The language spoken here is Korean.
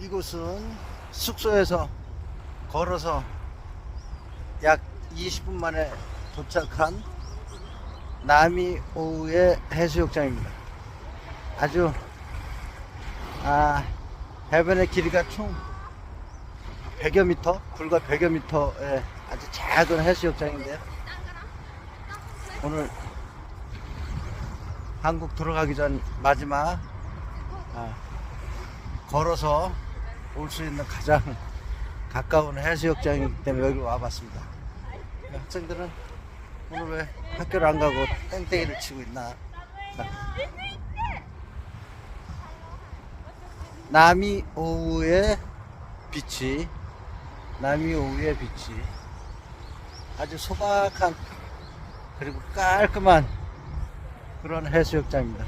이곳은 숙소에서 걸어서 약 20분 만에 도착한 남이 오후의 해수욕장입니다. 아주 아, 해변의 길이가 총 100여 미터, 불과 100여 미터의 아주 작은 해수욕장인데요. 오늘 한국 들어가기 전 마지막 아, 걸어서 올 수 있는 가장 가까운 해수욕장이기 때문에 여기 와봤습니다. 학생들은 오늘 왜 학교를 안 가고 땡땡이를 치고 있나? 남이 오후의 빛이 남이 오후의 빛이 아주 소박한 그리고 깔끔한 그런 해수욕장입니다.